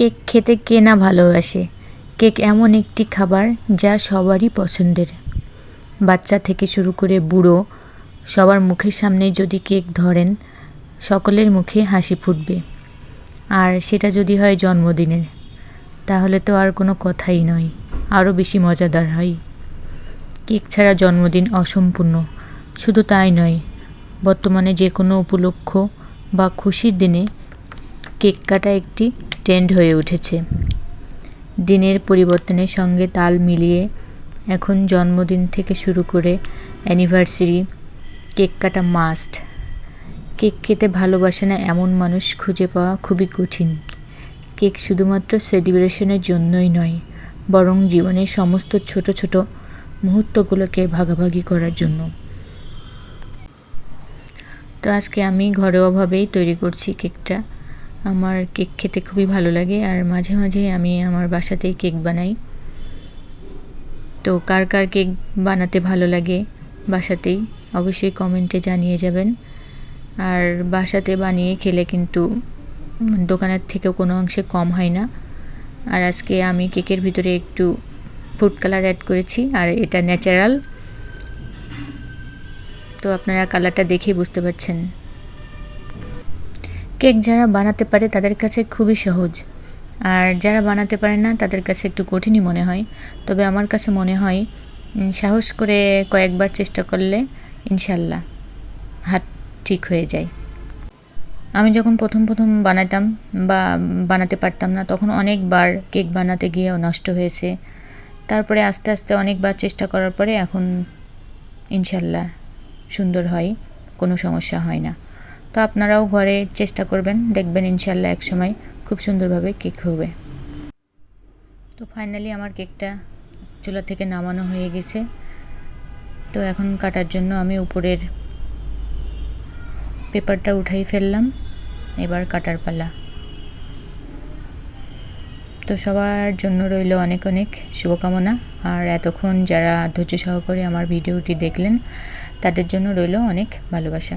Cake খেতে কে না ভালোবাসে? কেক এমন একটি খাবার যা সবারই পছন্দের। বাচ্চা থেকে শুরু করে বুড়ো, সবার মুখের সামনে যদি কেক ধরেন, সকলের মুখে হাসি ফুটবে। আর সেটা যদি হয় জন্মদিনের, তাহলে তো আর কোনো কথাই নয়, আরও বেশি মজাদার হয়। কেক ছাড়া জন্মদিন অসম্পূর্ণ, শুধু তাই নয়, বর্তমানে যে কোনো উপলক্ষ বা খুশির দিনে কেক কাটা একটি ট্রেন্ড হয়ে উঠেছে। দিনের পরিবর্তনের সঙ্গে তাল মিলিয়ে এখন জন্মদিন থেকে শুরু করে অ্যানিভার্সারি, কেক কাটা মাস্ট। কেক খেতে ভালোবাসে না এমন মানুষ খুঁজে পাওয়া খুবই কঠিন। কেক শুধুমাত্র সেলিব্রেশনের জন্যই নয়, বরং জীবনের সমস্ত ছোট ছোট মুহূর্তগুলোকে ভাগাভাগি করার জন্য। তো আজকে আমি ঘরোয়াভাবেই তৈরি করছি কেকটা। আমার কেক খেতে খুবই ভালো লাগে আর মাঝে মাঝে আমি আমার বাসাতেই কেক বানাই। তো কার কার কেক বানাতে ভালো লাগে বাসাতেই অবশ্যই কমেন্টে জানিয়ে যাবেন। আর বাসাতে বানিয়ে খেলে কিন্তু দোকানের থেকেও কোনো অংশে কম হয় না। আর আজকে আমি কেকের ভিতরে একটু ফুড কালার অ্যাড করেছি আর এটা ন্যাচারাল তো আপনারা কালারটা দেখেই বুঝতে পারছেন। কেক যারা বানাতে পারে তাদের কাছে খুবই সহজ। আর যারা বানাতে পারে না, তাদের কাছে একটু কঠিনই মনে হয়। তবে আমার কাছে মনে হয় সাহস করে কয়েকবার চেষ্টা করলে ইনশাল্লাহ হাত ঠিক হয়ে যায়। আমি যখন প্রথম প্রথম বানাতাম বা বানাতে পারতাম না, তখন অনেকবার কেক বানাতে গিয়েও নষ্ট হয়েছে। তারপরে আস্তে আস্তে অনেকবার চেষ্টা করার পরে এখন ইনশাল্লাহ সুন্দর হয়, কোনো সমস্যা হয় না। তো আপনারাও ঘরে চেষ্টা করবেন, দেখবেন ইনশাল্লাহ এক সময় খুব সুন্দরভাবে কেক হবে। তো ফাইনালি আমার কেকটা চুলা থেকে নামানো হয়ে গেছে। তো এখন কাটার জন্য আমি উপরের পেপারটা উঠাই ফেললাম, এবার কাটার পালা। তো সবার জন্য রইল অনেক অনেক শুভকামনা। আর এতক্ষণ যারা ধৈর্য সহকারে আমার ভিডিওটি দেখলেন, তাদের জন্য রইল অনেক ভালোবাসা।